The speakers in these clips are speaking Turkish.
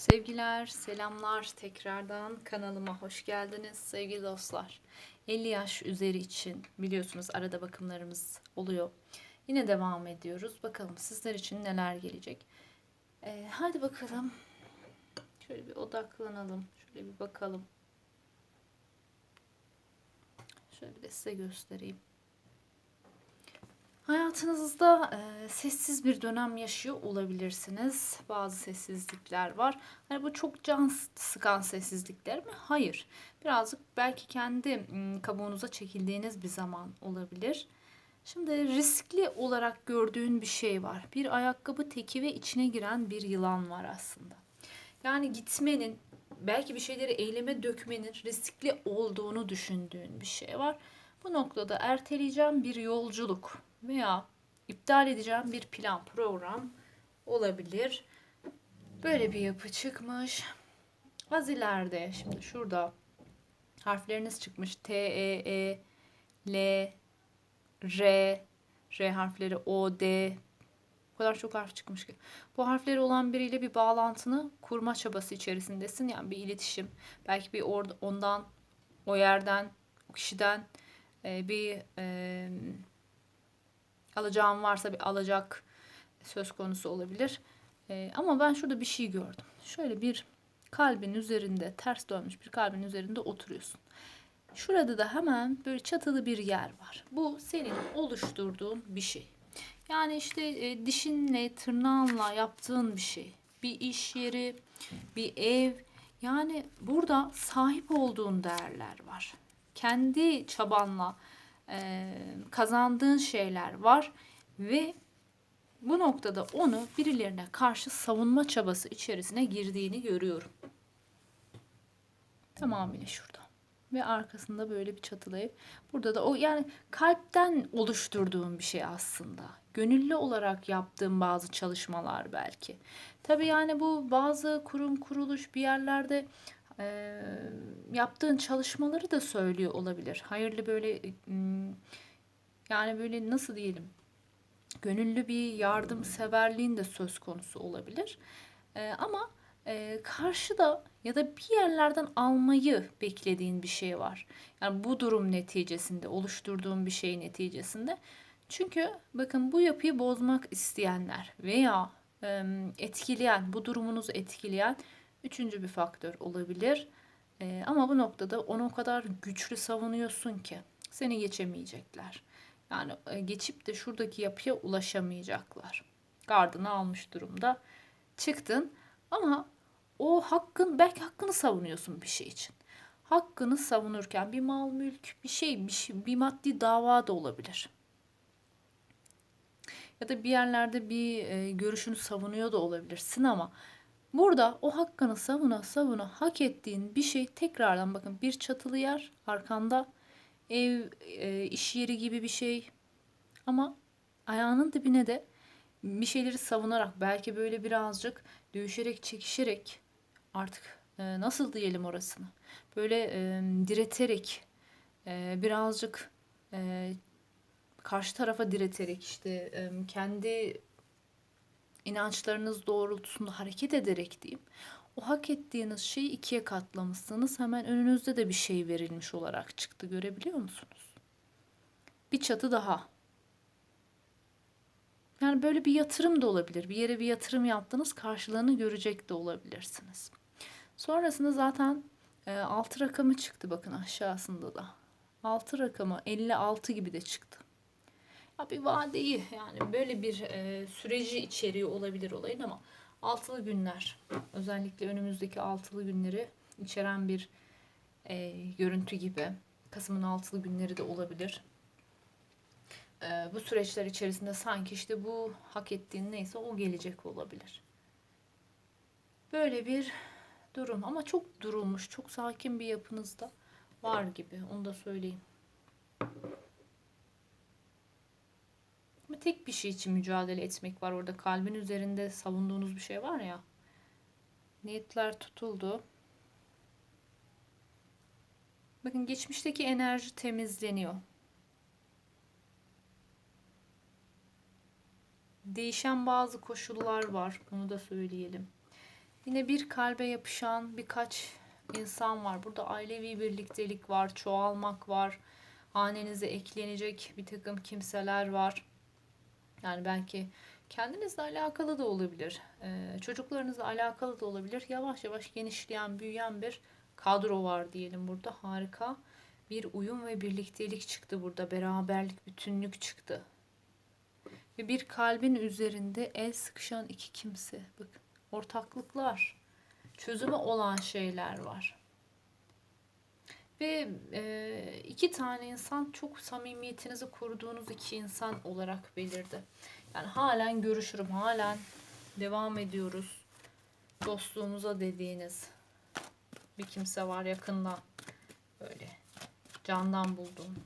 Sevgiler, selamlar tekrardan kanalıma hoş geldiniz sevgili dostlar. 50 yaş üzeri için biliyorsunuz arada bakımlarımız oluyor. Yine devam ediyoruz. Bakalım sizler için neler gelecek. Ee, hadi bakalım. Şöyle bir odaklanalım. Şöyle bir bakalım. Şöyle bir de size göstereyim. Hayatınızda e, sessiz bir dönem yaşıyor olabilirsiniz. Bazı sessizlikler var. Hani bu çok can sıkan sessizlikler mi? Hayır. Birazcık belki kendi kabuğunuza çekildiğiniz bir zaman olabilir. Şimdi riskli olarak gördüğün bir şey var. Bir ayakkabı teki ve içine giren bir yılan var aslında. Yani gitmenin, belki bir şeyleri eyleme dökmenin riskli olduğunu düşündüğün bir şey var. Bu noktada erteleyeceğim bir yolculuk veya iptal edeceğim bir plan, program olabilir. Böyle bir yapı çıkmış. Az ileride şimdi şurada harfleriniz çıkmış. T, E, E, L, R, R harfleri, O, D. O kadar çok harf çıkmış ki. Bu harfleri olan biriyle bir bağlantını kurma çabası içerisindesin. Yani bir iletişim. Belki bir orada ondan, o yerden, o kişiden e, bir e, alacağım varsa bir alacak söz konusu olabilir. E, ama ben şurada bir şey gördüm. Şöyle bir kalbin üzerinde ters dönmüş bir kalbin üzerinde oturuyorsun. Şurada da hemen böyle çatılı bir yer var. Bu senin oluşturduğun bir şey. Yani işte e, dişinle, tırnağınla yaptığın bir şey. Bir iş yeri, bir ev. Yani burada sahip olduğun değerler var. Kendi çabanla e, kazandığın şeyler var ve bu noktada onu birilerine karşı savunma çabası içerisine girdiğini görüyorum. Tamamıyla şurada. Ve arkasında böyle bir çatılı ev. Burada da o yani kalpten oluşturduğum bir şey aslında. Gönüllü olarak yaptığım bazı çalışmalar belki. Tabii yani bu bazı kurum kuruluş bir yerlerde e, yaptığın çalışmaları da söylüyor olabilir. Hayırlı böyle yani böyle nasıl diyelim gönüllü bir yardımseverliğin de söz konusu olabilir. E, ama e, karşıda ya da bir yerlerden almayı beklediğin bir şey var. Yani bu durum neticesinde oluşturduğun bir şey neticesinde. Çünkü bakın bu yapıyı bozmak isteyenler veya e, etkileyen, bu durumunuzu etkileyen üçüncü bir faktör olabilir. E, ama bu noktada onu o kadar güçlü savunuyorsun ki seni geçemeyecekler. Yani e, geçip de şuradaki yapıya ulaşamayacaklar. Gardını almış durumda. Çıktın ama o hakkın belki hakkını savunuyorsun bir şey için. Hakkını savunurken bir mal mülk bir şey bir, şey, bir maddi dava da olabilir. Ya da bir yerlerde bir e, görüşünü savunuyor da olabilirsin ama burada o hakkını savuna savuna hak ettiğin bir şey tekrardan bakın bir çatılı yer arkanda ev e, iş yeri gibi bir şey. Ama ayağının dibine de bir şeyleri savunarak belki böyle birazcık dövüşerek çekişerek artık e, nasıl diyelim orasını böyle e, direterek e, birazcık e, karşı tarafa direterek işte e, kendi inançlarınız doğrultusunda hareket ederek diyeyim o hak ettiğiniz şeyi ikiye katlamışsınız. Hemen önünüzde de bir şey verilmiş olarak çıktı. Görebiliyor musunuz? Bir çatı daha. Yani böyle bir yatırım da olabilir. Bir yere bir yatırım yaptınız, karşılığını görecek de olabilirsiniz. Sonrasında zaten e, 6 rakamı çıktı bakın aşağısında da. 6 rakamı 56 gibi de çıktı. Bir vadeyi yani böyle bir e, süreci içeriyor olabilir olayın ama altılı günler özellikle önümüzdeki altılı günleri içeren bir e, görüntü gibi. Kasım'ın altılı günleri de olabilir. E, bu süreçler içerisinde sanki işte bu hak ettiğin neyse o gelecek olabilir. Böyle bir durum ama çok durulmuş, çok sakin bir yapınızda var gibi. Onu da söyleyeyim. Tek bir şey için mücadele etmek var orada. Kalbin üzerinde savunduğunuz bir şey var ya. Niyetler tutuldu. Bakın geçmişteki enerji temizleniyor. Değişen bazı koşullar var. Bunu da söyleyelim. Yine bir kalbe yapışan birkaç insan var. Burada ailevi birliktelik var, çoğalmak var. Hanenize eklenecek bir takım kimseler var. Yani belki kendinizle alakalı da olabilir. Ee, çocuklarınızla alakalı da olabilir. Yavaş yavaş genişleyen, büyüyen bir kadro var diyelim burada. Harika bir uyum ve birliktelik çıktı burada. Beraberlik, bütünlük çıktı. Ve bir kalbin üzerinde el sıkışan iki kimse. Bakın ortaklıklar, çözümü olan şeyler var. Ve e, iki tane insan çok samimiyetinizi koruduğunuz iki insan olarak belirdi. Yani halen görüşürüm, halen devam ediyoruz. Dostluğumuza dediğiniz bir kimse var yakından. Böyle candan buldum.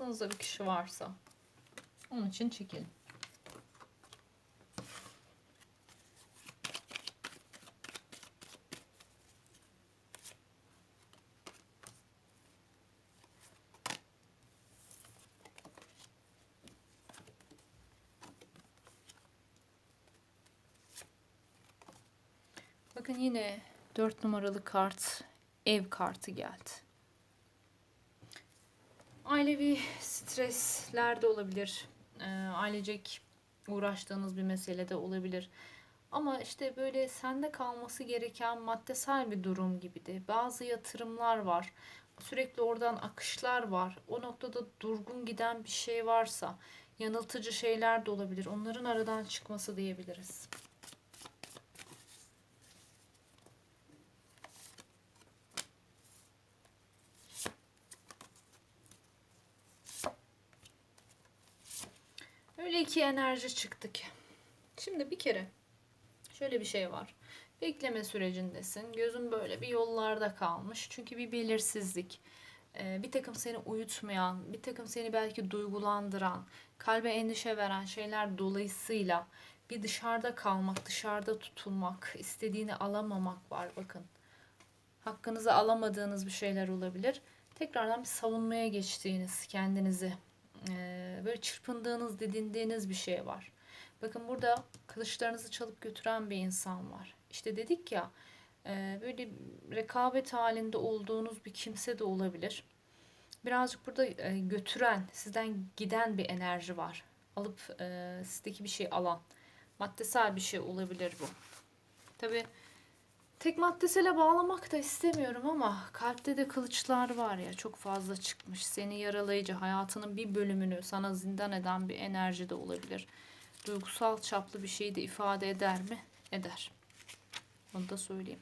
Aklınızda bir kişi varsa onun için çekin. Bakın yine 4 numaralı kart ev kartı geldi. Ailevi stresler de olabilir. E, ailecek uğraştığınız bir mesele de olabilir. Ama işte böyle sende kalması gereken maddesel bir durum gibi de bazı yatırımlar var. Sürekli oradan akışlar var. O noktada durgun giden bir şey varsa yanıltıcı şeyler de olabilir. Onların aradan çıkması diyebiliriz. Öyle iki enerji çıktık. Şimdi bir kere şöyle bir şey var. Bekleme sürecindesin. Gözün böyle bir yollarda kalmış. Çünkü bir belirsizlik. Ee, bir takım seni uyutmayan, bir takım seni belki duygulandıran, kalbe endişe veren şeyler dolayısıyla bir dışarıda kalmak, dışarıda tutulmak, istediğini alamamak var bakın. Hakkınızı alamadığınız bir şeyler olabilir. Tekrardan bir savunmaya geçtiğiniz kendinizi e, böyle çırpındığınız, didindiğiniz bir şey var. Bakın burada kılıçlarınızı çalıp götüren bir insan var. İşte dedik ya e, böyle rekabet halinde olduğunuz bir kimse de olabilir. Birazcık burada e, götüren, sizden giden bir enerji var. Alıp e, sizdeki bir şey alan. Maddesel bir şey olabilir bu. Tabii Tek maddesele bağlamak da istemiyorum ama kalpte de kılıçlar var ya çok fazla çıkmış. Seni yaralayıcı hayatının bir bölümünü sana zindan eden bir enerji de olabilir. Duygusal çaplı bir şey de ifade eder mi? Eder. Onu da söyleyeyim.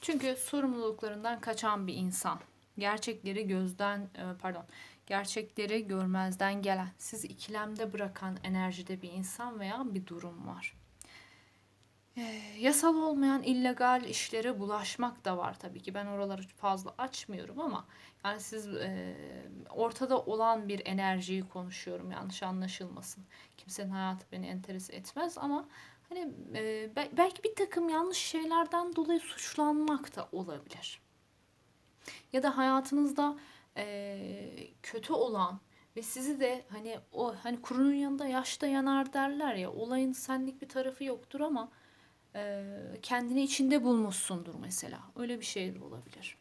Çünkü sorumluluklarından kaçan bir insan. Gerçekleri gözden e, pardon gerçekleri görmezden gelen, sizi ikilemde bırakan enerjide bir insan veya bir durum var. Ee, yasal olmayan illegal işlere bulaşmak da var tabii ki. Ben oraları fazla açmıyorum ama yani siz e, ortada olan bir enerjiyi konuşuyorum yanlış anlaşılmasın. Kimsenin hayatı beni enteres etmez ama hani e, belki bir takım yanlış şeylerden dolayı suçlanmak da olabilir. Ya da hayatınızda e, kötü olan ve sizi de hani o hani kurunun yanında yaşta yanar derler ya olayın senlik bir tarafı yoktur ama e, kendini içinde bulmuşsundur mesela. Öyle bir şey de olabilir.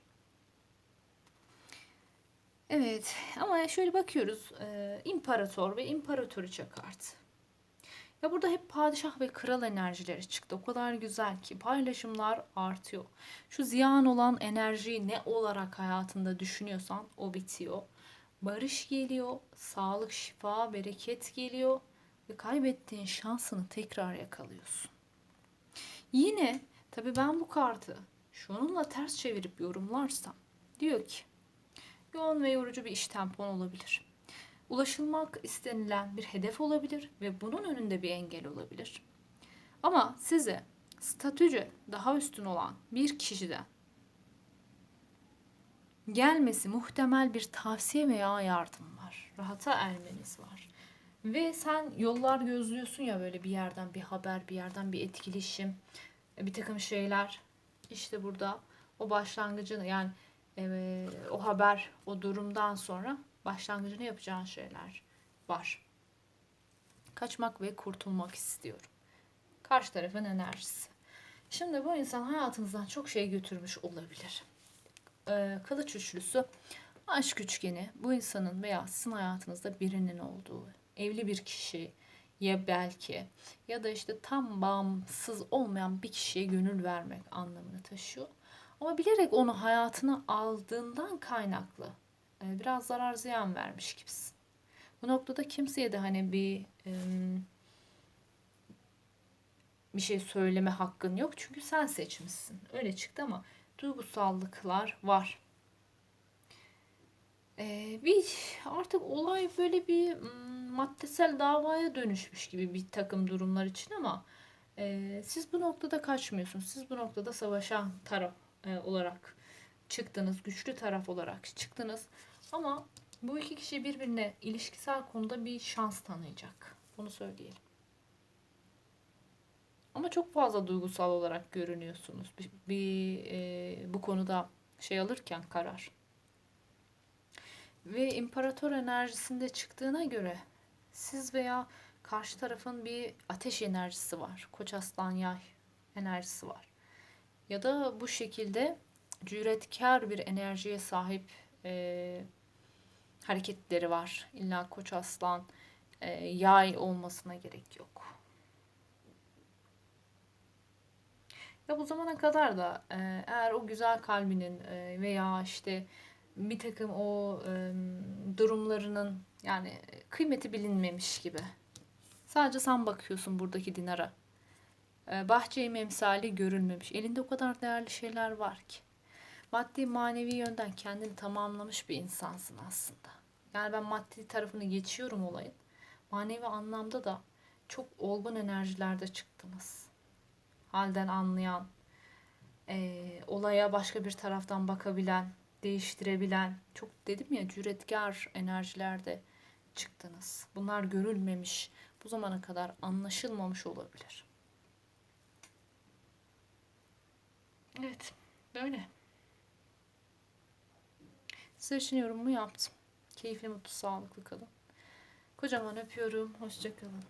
Evet ama şöyle bakıyoruz. E, imparator ve imparatoriçe kart. Ya burada hep padişah ve kral enerjileri çıktı. O kadar güzel ki paylaşımlar artıyor. Şu ziyan olan enerjiyi ne olarak hayatında düşünüyorsan o bitiyor. Barış geliyor, sağlık, şifa, bereket geliyor ve kaybettiğin şansını tekrar yakalıyorsun. Yine tabii ben bu kartı şununla ters çevirip yorumlarsam diyor ki yoğun ve yorucu bir iş tempon olabilir. Ulaşılmak istenilen bir hedef olabilir ve bunun önünde bir engel olabilir. Ama size statüce daha üstün olan bir kişiden gelmesi muhtemel bir tavsiye veya yardım var. Rahata ermeniz var. Ve sen yollar gözlüyorsun ya böyle bir yerden bir haber, bir yerden bir etkileşim, bir takım şeyler. İşte burada o başlangıcını yani e, o haber, o durumdan sonra başlangıcını yapacağın şeyler var. Kaçmak ve kurtulmak istiyorum. Karşı tarafın enerjisi. Şimdi bu insan hayatınızdan çok şey götürmüş olabilir. Ee, kılıç üçlüsü aşk üçgeni bu insanın veya sizin hayatınızda birinin olduğu evli bir kişi ya belki ya da işte tam bağımsız olmayan bir kişiye gönül vermek anlamını taşıyor. Ama bilerek onu hayatına aldığından kaynaklı e, biraz zarar ziyan vermiş gibisin. Bu noktada kimseye de hani bir bir şey söyleme hakkın yok. Çünkü sen seçmişsin. Öyle çıktı ama duygusallıklar var. Ee, bir artık olay böyle bir maddesel davaya dönüşmüş gibi bir takım durumlar için ama e, siz bu noktada kaçmıyorsunuz. Siz bu noktada savaşan taraf e, olarak çıktınız. Güçlü taraf olarak çıktınız. Ama bu iki kişi birbirine ilişkisel konuda bir şans tanıyacak. Bunu söyleyelim. Ama çok fazla duygusal olarak görünüyorsunuz. Bir, bir e, bu konuda şey alırken karar. Ve imparator enerjisinde çıktığına göre siz veya karşı tarafın bir ateş enerjisi var. Koç aslan yay enerjisi var. Ya da bu şekilde cüretkar bir enerjiye sahip e, hareketleri var. İlla koç aslan e, yay olmasına gerek yok. Ya bu zamana kadar da e, eğer o güzel kalbinin e, veya işte bir takım o e, durumlarının yani kıymeti bilinmemiş gibi. Sadece sen bakıyorsun buradaki dinara. E, bahçe memsali görülmemiş. Elinde o kadar değerli şeyler var ki. Maddi manevi yönden kendini tamamlamış bir insansın aslında. Yani ben maddi tarafını geçiyorum olayın. Manevi anlamda da çok olgun enerjilerde çıktınız. Halden anlayan, e, olaya başka bir taraftan bakabilen, değiştirebilen, çok dedim ya cüretkar enerjilerde çıktınız. Bunlar görülmemiş, bu zamana kadar anlaşılmamış olabilir. Evet, böyle. Sizler için yorumumu yaptım. Keyifli, mutlu, sağlıklı kalın. Kocaman öpüyorum. Hoşçakalın.